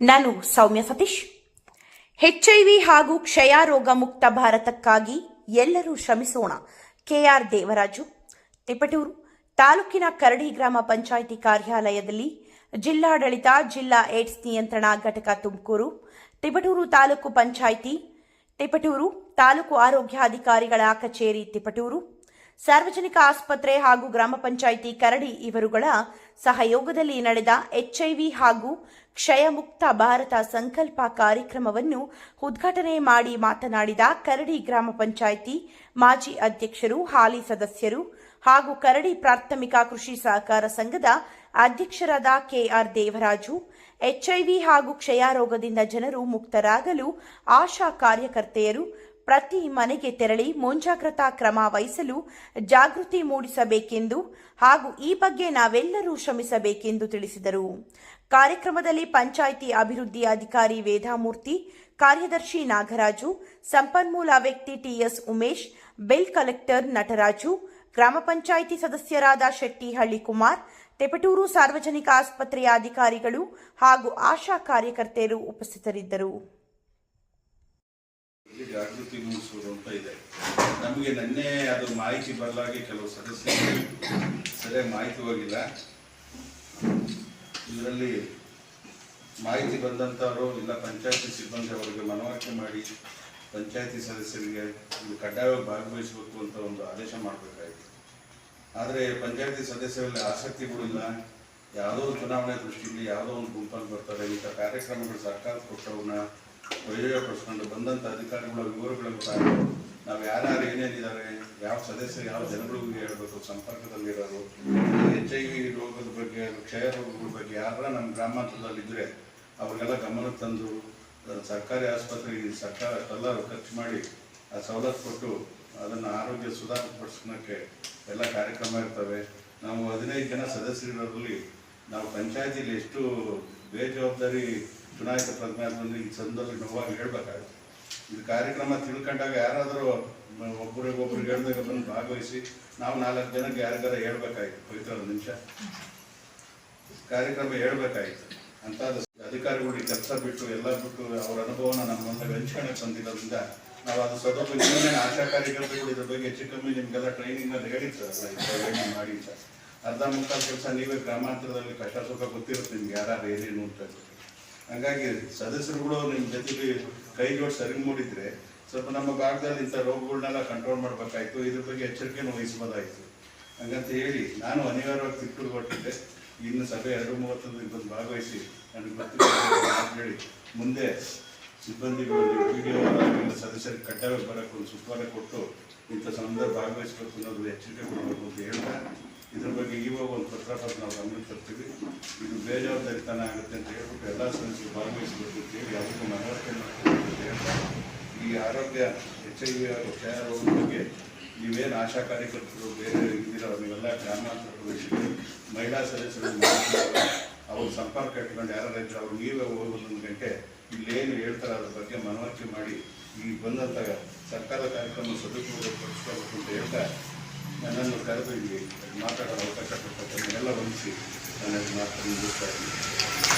ನಾನು ಸೌಮ್ಯ ಸತೀಶ್. ಹೆಚ್ಐವಿ ಹಾಗೂ ಕ್ಷಯ ರೋಗ ಮುಕ್ತ ಭಾರತಕ್ಕಾಗಿ ಎಲ್ಲರೂ ಶ್ರಮಿಸೋಣ. ಕೆಆರ್ ದೇವರಾಜು ತಿಪಟೂರು ತಾಲೂಕಿನ ಕರಡಿ ಗ್ರಾಮ ಪಂಚಾಯಿತಿ ಕಾರ್ಯಾಲಯದಲ್ಲಿ ಜಿಲ್ಲಾಡಳಿತ, ಜಿಲ್ಲಾ ಏಡ್ಸ್ ನಿಯಂತ್ರಣ ಘಟಕ ತುಮಕೂರು ತಿಪಟೂರು ತಾಲೂಕು ಪಂಚಾಯಿತಿ ತಿಪಟೂರು ತಾಲೂಕು ಆರೋಗ್ಯಾಧಿಕಾರಿಗಳ ಕಚೇರಿ ತಿಪಟೂರು ಸಾರ್ವಜನಿಕ ಆಸ್ಪತ್ರೆ ಹಾಗೂ ಗ್ರಾಮ ಪಂಚಾಯಿತಿ ಕರಡಿ ಇವರುಗಳ ಸಹಯೋಗದಲ್ಲಿ ನಡೆದ ಎಚ್ಐವಿ ಹಾಗೂ ಕ್ಷಯಮುಕ್ತ ಭಾರತ ಸಂಕಲ್ಪ ಕಾರ್ಯಕ್ರಮವನ್ನು ಉದ್ಘಾಟನೆ ಮಾಡಿ ಮಾತನಾಡಿದ ಕರಡಿ ಗ್ರಾಮ ಪಂಚಾಯಿತಿ ಮಾಜಿ ಅಧ್ಯಕ್ಷರು, ಹಾಲಿ ಸದಸ್ಯರು ಹಾಗೂ ಕರಡಿ ಪ್ರಾಥಮಿಕ ಕೃಷಿ ಸಹಕಾರ ಸಂಘದ ಅಧ್ಯಕ್ಷರಾದ ಕೆಆರ್ ದೇವರಾಜು. ಎಚ್ಐವಿ ಹಾಗೂ ಕ್ಷಯ ರೋಗದಿಂದ ಜನರು ಮುಕ್ತರಾಗಲು ಆಶಾ ಕಾರ್ಯಕರ್ತೆಯರು ಪ್ರತಿ ಮನೆಗೆ ತೆರಳಿ ಮುಂಜಾಗ್ರತಾ ಕ್ರಮ ವಹಿಸಲು ಜಾಗೃತಿ ಮೂಡಿಸಬೇಕೆಂದು ಹಾಗೂ ಈ ಬಗ್ಗೆ ನಾವೆಲ್ಲರೂ ಶ್ರಮಿಸಬೇಕೆಂದು ತಿಳಿಸಿದರು. ಕಾರ್ಯಕ್ರಮದಲ್ಲಿ ಪಂಚಾಯಿತಿ ಅಭಿವೃದ್ಧಿ ಅಧಿಕಾರಿ ವೇದಾಮೂರ್ತಿ, ಕಾರ್ಯದರ್ಶಿ ನಾಗರಾಜು, ಸಂಪನ್ಮೂಲ ವ್ಯಕ್ತಿ T S Umesh, bill collector Nataraju, ಗ್ರಾಮ ಪಂಚಾಯಿತಿ ಸದಸ್ಯರಾದ ಶೆಟ್ಟಿಹಳ್ಳಿ ಕುಮಾರ್, ತೆಪಟೂರು ಸಾರ್ವಜನಿಕ ಆಸ್ಪತ್ರೆಯ ಅಧಿಕಾರಿಗಳು ಹಾಗೂ ಆಶಾ ಕಾರ್ಯಕರ್ತೆಯರು ಉಪಸ್ಥಿತರಿದ್ದರು. ಇಲ್ಲಿ ಜಾಗೃತಿ ಮೂಡಿಸೋದು ಅಂತ ಇದೆ. ನಮಗೆ ನಿನ್ನೆ ಅದು ಮಾಹಿತಿ ಬರಲಾಗಿ ಕೆಲವು ಸದಸ್ಯರು ಸರಿಯಾಗಿ ಮಾಹಿತಿ ಹೋಗಿಲ್ಲ. ಇದರಲ್ಲಿ ಮಾಹಿತಿ ಬಂದಂಥವರು ಇಲ್ಲ ಪಂಚಾಯತಿ ಸಿಬ್ಬಂದಿ ಅವರಿಗೆ ಮನವರಿಕೆ ಮಾಡಿ ಪಂಚಾಯತಿ ಸದಸ್ಯರಿಗೆ ಇದು ಕಡ್ಡಾಯವಾಗಿ ಭಾಗವಹಿಸಬೇಕು ಅಂತ ಒಂದು ಆದೇಶ ಮಾಡಬೇಕಾಯಿತು. ಆದರೆ ಪಂಚಾಯತಿ ಸದಸ್ಯರಲ್ಲಿ ಆಸಕ್ತಿಗಳಿಲ್ಲ. ಯಾವುದೋ ಚುನಾವಣೆ ದೃಷ್ಟಿಯಲ್ಲಿ ಯಾವುದೋ ಒಂದು ಗುಂಪಲ್ಲಿ ಬರ್ತಾರೆ. ಇಂಥ ಕಾರ್ಯಕ್ರಮಗಳು ಸರ್ಕಾರ ಕೊಟ್ಟವನ್ನ ಪ್ರಯೋಜನಪಡಿಸ್ಕೊಂಡು ಬಂದಂಥ ಅಧಿಕಾರಿಗಳ ವಿವರಗಳನ್ನು ತಾವು ನಾವು ಯಾರ್ಯಾರು ಏನೇನಿದ್ದಾರೆ, ಯಾವ ಸದಸ್ಯರು ಯಾವ ಜನಗಳಿಗೂ ಹೇಳಬೇಕು, ಸಂಪರ್ಕದಲ್ಲಿರೋರು ಎಚ್ ಐ ವಿ ರೋಗದ ಬಗ್ಗೆ, ಕ್ಷಯ ರೋಗಗಳ ಬಗ್ಗೆ ಯಾರ ನಮ್ಮ ಗ್ರಾಮಾಂತರದಲ್ಲಿದ್ದರೆ ಅವ್ರಿಗೆಲ್ಲ ಗಮನಕ್ಕೆ ತಂದು ಸರ್ಕಾರಿ ಆಸ್ಪತ್ರೆಗೆ ಸರ್ಕಾರ ಎಲ್ಲರೂ ಖರ್ಚು ಮಾಡಿ ಆ ಸವಲತ್ತು ಕೊಟ್ಟು ಅದನ್ನು ಆರೋಗ್ಯ ಸುಧಾರಿಸಪಡಿಸೋಕ್ಕೆ ಎಲ್ಲ ಕಾರ್ಯಕ್ರಮ ಇರ್ತವೆ. ನಾವು ಹದಿನೈದು ಜನ ಸದಸ್ಯರಿರೋದ್ರಲ್ಲಿ ನಾವು ಪಂಚಾಯತಿಲಿ ಎಷ್ಟು ಬೇಜವಾಬ್ದಾರಿ ಚುನಾಯಿತ ಪ್ರತಿನಿಧಿಗಳು ಈ ಸಂದರ್ಭದಲ್ಲಿ ನೋವಾಗಿ ಹೇಳ್ಬೇಕಾಗುತ್ತೆ. ಇದು ಕಾರ್ಯಕ್ರಮ ತಿಳ್ಕೊಂಡಾಗ ಯಾರಾದರೂ ಒಬ್ಬರಿಗೆ ಒಬ್ರಿಗೆ ಹೇಳ್ದಾಗ ಬಂದು ಭಾಗವಹಿಸಿ ನಾವು ನಾಲ್ಕು ಜನಕ್ಕೆ ಯಾರಿಗಾರ ಹೇಳ್ಬೇಕಾಯ್ತು. ಪವಿತ್ರ ನಿಮಿಷ. ಕಾರ್ಯಕ್ರಮ ಹೇಳ್ಬೇಕಾಯ್ತು. ಅಂತ ಅಧಿಕಾರಿಗಳು ಈ ಕೆಲಸ ಬಿಟ್ಟು ಎಲ್ಲ ಬಿಟ್ಟು ಅವ್ರ ಅನುಭವನ ನಮ್ಮ ಮುಂದೆ ಹಂಚ್ಕೊಳಕ್ ಬಂದಿರೋದ್ರಿಂದ ನಾವು ಅದು ಇನ್ನೊಂದೇ ಆಶಾ ಕಾರ್ಯಕರ್ತರುಗಳು ಇದ್ರ ಬಗ್ಗೆ ಹೆಚ್ಚು ಕಮ್ಮಿ ನಿಮಗೆಲ್ಲ ಟ್ರೈನಿಂಗ್ ಅಲ್ಲಿ ಹೇಳಿರ್ತಾರಲ್ಲ ಮಾಡಿ ಅಂತ. ಅರ್ಧ ಮುಕ್ಕಾಲು ಕೆಲಸ ನೀವೇ ಗ್ರಾಮಾಂತರದಲ್ಲಿ ಕಷ್ಟ ಸುಖ ಗೊತ್ತಿರುತ್ತೆ ನಿಮ್ಗೆ ಯಾರು ಏನೇನು ಅಂತ. ಹಂಗಾಗಿ ಸದಸ್ಯರುಗಳು ನಿಮ್ಮ ಜೊತೆಗೆ ಕೈ ಜೋಡಿಸಿ ಸರಿ ಮೂಡಿದ್ರೆ ಸ್ವಲ್ಪ ನಮ್ಮ ಭಾಗದಲ್ಲಿ ಇಂಥ ರೋಗಗಳನ್ನೆಲ್ಲ ಕಂಟ್ರೋಲ್ ಮಾಡಬೇಕಾಯ್ತು. ಇದ್ರ ಬಗ್ಗೆ ಎಚ್ಚರಿಕೆಯನ್ನು ವಹಿಸ್ಬೋದಾಯಿತು. ಹಂಗಂತ ಹೇಳಿ ನಾನು ಅನಿವಾರ್ಯವಾಗಿ ತಿಟ್ಟು ಕೊಟ್ಟಿದ್ದೆ ಇನ್ನು ಸಭೆ ಎರಡು ಮೂವತ್ತೊಂದಕ್ಕೆ ಬಂದು ಭಾಗವಹಿಸಿ. ನನಗೆ ಹೇಳಿ ಮುಂದೆ ಸಿಬ್ಬಂದಿಗಳು ಸದಸ್ಯರಿಗೆ ಕಡ್ಡಾಯ ಬರೋಕ್ಕೆ ಒಂದು ಕೊಟ್ಟು ಇಂಥ ಸಂದರ್ಭ ಭಾಗವಹಿಸಬೇಕು ಅನ್ನೋದು ಎಚ್ಚರಿಕೆ ಕೊಡಬೇಕು ಅಂತ ಹೇಳ್ತಾ ಇದ್ರ ಬಗ್ಗೆ ಇವಾಗ ಒಂದು ಪತ್ರ ಪತ್ರ ನಾವು ಗಮನ ಇದು ಬೇಜವಾಬ್ದಾರಿತನ ಆಗುತ್ತೆ ಅಂತ ಹೇಳ್ಬಿಟ್ಟು ಎಲ್ಲ ಸದಸ್ಯರು ಭಾಗವಹಿಸಬೇಕು ಅಂತ ಹೇಳಿ ಅದಕ್ಕೆ ಮನವರಿಕೆ ಈ ಆರೋಗ್ಯ ಎಚ್ ಐ ವಿ ಹಾಗೂ ಕ್ಷಯ ರೋಗದ ಬಗ್ಗೆ ನೀವೇನು ಆಶಾ ಕಾರ್ಯಕರ್ತರು, ಬೇರೆ ಇದ್ದೀರೋ ನೀವೆಲ್ಲ ಗ್ರಾಮಾಂತರ ಪ್ರದೇಶಗಳು ಮಹಿಳಾ ಸದಸ್ಯರು. ಅವ್ರ ಸಂಪರ್ಕ ಇಟ್ಕೊಂಡು ಯಾರು ಇದ್ರೆ ಅವ್ರು ನೀವೇ ಹೋಗೋದೊಂದು ಗಂಟೆ ಇಲ್ಲೇನು ಹೇಳ್ತಾರೆ ಅದ್ರ ಬಗ್ಗೆ ಮನವರಿಕೆ ಮಾಡಿ ಈ ಬಂದಂಥ ಸರ್ಕಾರದ ಕಾರ್ಯಕ್ರಮ ಸದುಪಯೋಗ ಪಡಿಸ್ಕೋಬೇಕು ಅಂತ ಹೇಳ್ತಾ ನನ್ನನ್ನು ಕರೆದು ಇಲ್ಲಿ ಮಾತಾಡೋ ಅವಕಾಶ ಕೊಡ್ತಕ್ಕಂಥ ಎಲ್ಲ ನನ್ನ ಮಾತನ್ನು ಮುಗಿಸ್ತಾ ಇದ್ದೀನಿ.